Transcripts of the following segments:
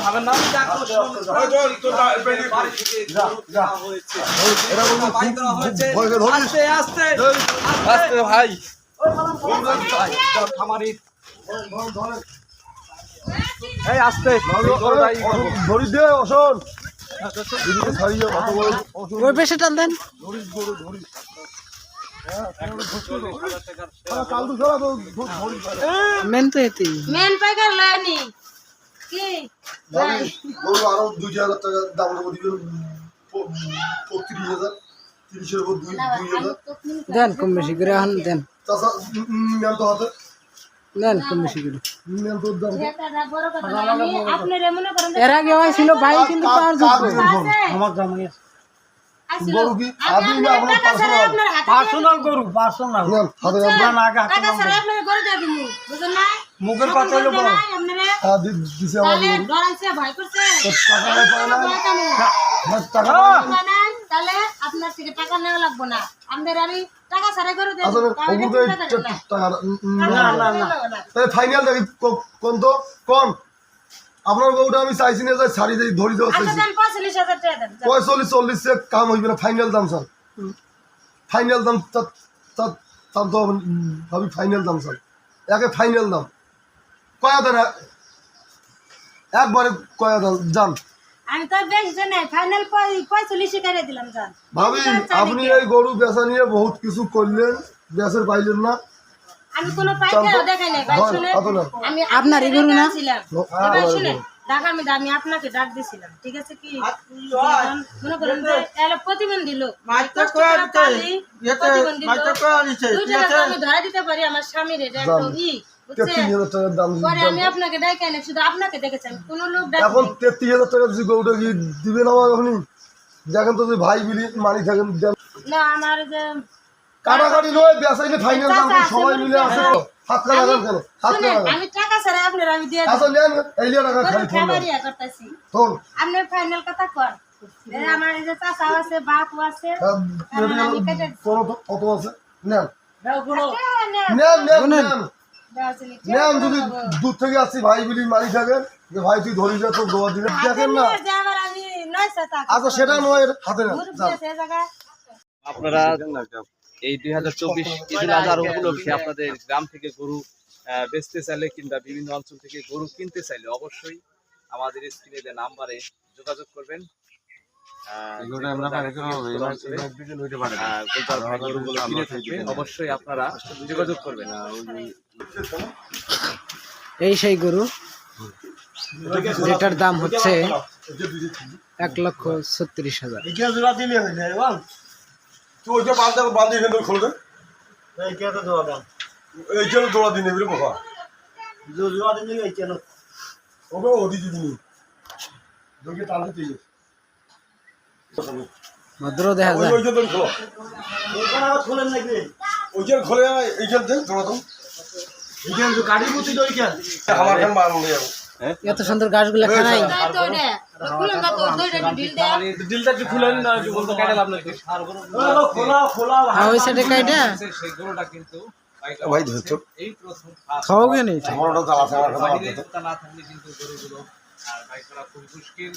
ভাবেন না। আস্তে আস্তে আস্তে। ভাই। খামারি এই আস্তে। ধরি দে অসন দিদিকে ছাড়িয়ে কত বড় অসন ওই পেশে টান দেন। ধরিস মেন তো এতেই মেন পাইকার লয়নি কি? ভাবি গরু আরও দুই হাজার টাকা দাম দিবেন পঁয়ত্রিশ হাজার তিরিশের উপর দুই দুই হাজার। দেন কম বেশি করে এখন দেন। নেন তো হাতে। কম বেশি করে। নেন দাম। মনে করেন এর আগে ভাই কিন্তু পাওয়ার যোগ্য আমার জামাই আসিল। গরু কি? না আপনার পার্সোনাল আপনার হাতে পার্সোনাল পার্সোনাল আপনার গরু বুঝেন না? মুখের কথা হলো বড়। হ্যাঁ দিছে আমার তাহলে ডরাইছে ভয় করছে? টাকা পায় না টাকা তাহলে আপনার থেকে টাকা নেওয়া লাগবে না। আমাদের আমি টাকা ছাড়া করে দেবো। না। না, না। তাহলে ফাইনাল দেখি কোন তো? কোন? আপনার গরুটা আমি চাইছি না যে ছাড়ি দিয়ে ধরি দেওয়া আচ্ছা চাইছি। পঁয়তাল্লিশ চল্লিশ কাম হইবে না ফাইনাল দাম স্যার। ফাইনাল দাম তার তো ভাবি ফাইনাল দাম স্যার। একে ফাইনাল দাম। কয়া দেন একবারে কয়া দেন যান আমি তো বেশি নাই ফাইনাল পঁয়তাল্লিশে করে দিলাম যান ভাবি আপনি এই গরু বেচা নিয়ে বহুত কিছু করলেন বেচের পাইলেন না। আমি কোনো পাইকারও দেখাই নাই ভাই শুনেন। কত না? আমি আপনারই আপনাকে গরু না? ডাকছিলাম। এবার আমার শুনেন গরু। ঢাকার মধ্যে আমি আপনাকে ডাক দিছিলাম ঠিক আছে কি? মনে করেন যে প্রতিবন্ধী লোক। প্রতিবন্ধী আমি ধরা দিতে পারি আমার স্বামীর এটা একটা ই। তেত্রিশ হাজার টাকার দাম আমি আপনাকে ডাইকে আনি শুধু আপনাকে দেখেছেন। কোন লোক এখন তেত্রিশ হাজার টাকা যদি গরুটা কি দিবেন আমার এখনই দেখেন তো যে ভাই বিলি মানি থাকেন না আমার যে কাটাকাটি নয় বেচাইলে ফাইনাল দাম সবাই মিলে আছে করেন। তো। হাত কাটা কেন হাত কাটা আমি টাকা ছাড়া আপনার আমি দিয়ে আচ্ছা নেন এই লিয়ে টাকা খালি ফোন করতেছি। ফোন। আপনার ফাইনাল কথা কর আমার এই যে চাচা আছে বাপ আছে আমি আমি কেটে কোন কত আছে? নেন। নেন। নেন নেন। দেওয়া যদি দূর থেকে আসছি ভাই বিলি থাকেন যে ভাই তুই ধরি যা তোর দোয়া দিলে। দেখেন না। যে আবার আমি নয়শো টাকা আচ্ছা সেটা নয় হাতে নেন গ্রুপ যান। দিয়েছে এই আপনারা এই দুই হাজার চব্বিশ ঈদুল আজহার উপলক্ষে আপনাদের গ্রাম থেকে গরু আহ, বেচতে চাইলে কিংবা বিভিন্ন অঞ্চল থেকে গরু কিনতে চাইলে অবশ্যই আমাদের স্ক্রিনে নাম্বারে যোগাযোগ করবেন। অবশ্যই আপনারা যোগাযোগ করবেন। এই সেই গরু। যেটার দাম হচ্ছে এক লক্ষ ছত্রিশ হাজার। এই জন্য দৌড়া দিন বাবা? ওকে ওদি দিদিনি তোকে দেখা যায়। ওই জন্য খোলো ওই জন্য খোলে এই জন্য দেখ দৌড়া তো আমার খান নিয়ে যাব এত সুন্দর গাছগুলা খানাই তাই তো ওটা। তো খুলুন না তো, দুইটা একটু ঢিল দেন। ডিলটা একটু খুলেন না বলতে কেটে লাভ ওই সাইডে কাইটা সেই গরুটা কিন্তু ভাই ধরছো। এই খাও কেন এটা আমার ওটা কথা থাকলে কিন্তু গরুগুলো আর বাইক করা খুব মুশকিল।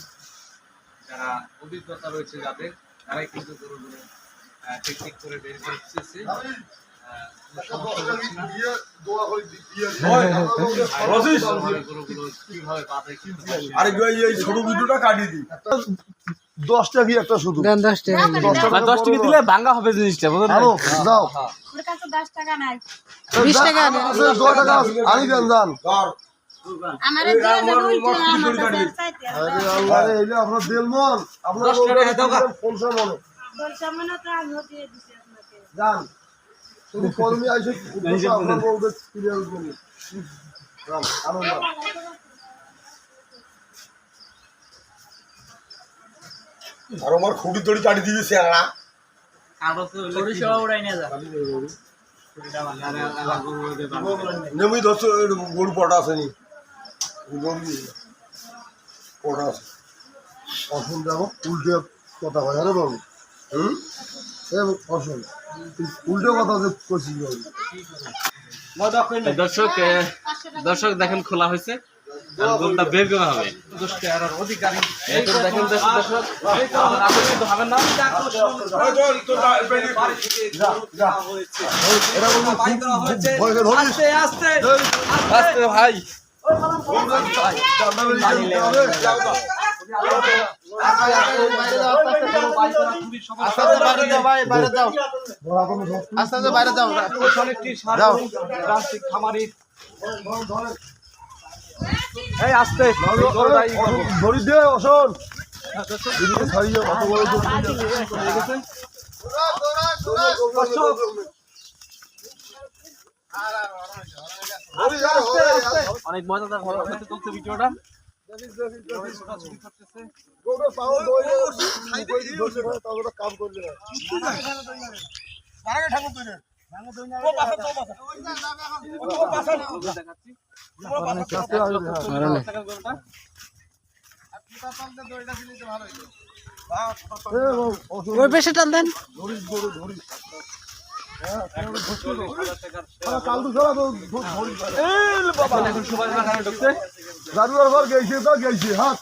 যারা অভিজ্ঞতা রয়েছে যাদের তারাই কিন্তু গরুগুলো টেকনিক করে বের করতেছে দশটা কি একটা শুধু। দেন দশ টাকা। দশ টাকা দিলে ভাঙ্গা হবে জিনিসটা দাও ওর কাছে দশ টাকা নাই। বিশ টাকা আছে, দশ টাকা আছে, আনি দেন আর মনে মনে আমার খুঁটি তড়ি কাটি দিবি স্যারা ধরছো গরু পটা আসেনি পটা আছে অসুন দেখো উল্টে কথা হয় আরে বাবু হুম? অসুন উল্টে কথা যে করছিস বাবু। দর্শক দর্শক দেখেন খোলা হয়েছে। গরুটা বের করা হবে। দেখেন হবেন না। আস্তে আস্তে। আস্তে ভাই। শক্তি অনেকটি সাধারণ প্রান্তিক খামারি এই আস্তে। ধরি দে অসন বড় তো অনেক মজাদার হতে চলছে ভিডিওটা ওই পেশে টান দেন ঘর গেছে তো গেছে হাত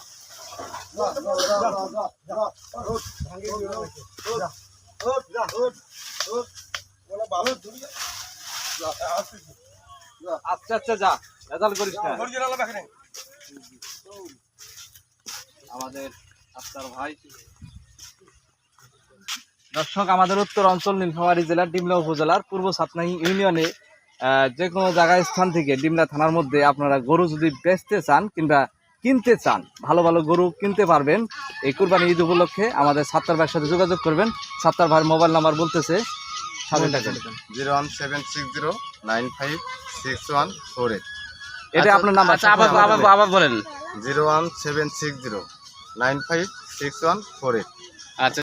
আচ্ছা আচ্ছা যা রেজাল্ট করিস না। আমাদের আফতার ভাই দর্শক আমাদের উত্তর অঞ্চল নীলফামারী জেলার ডিমলা উপজেলার পূর্ব সাতনাহি ইউনিয়নে যে কোনো জায়গায় স্থান থেকে ডিমলা থানার মধ্যে আপনারা গরু যদি বেচতে চান কিংবা কিনতে চান ভালো ভালো গরু কিনতে পারবেন। এই কুরবানি ঈদ উপলক্ষে আমাদের সাত্তার ভাইয়ের সাথে যোগাযোগ করবেন। সাত্তার ভাইয়ের মোবাইল নাম্বার বলতেছে zero one seven six zero nine five six one four eight. এটা আপনার নাম্বার। আবার বলেন। Zero one seven six zero nine five six one four eight. আচ্ছা।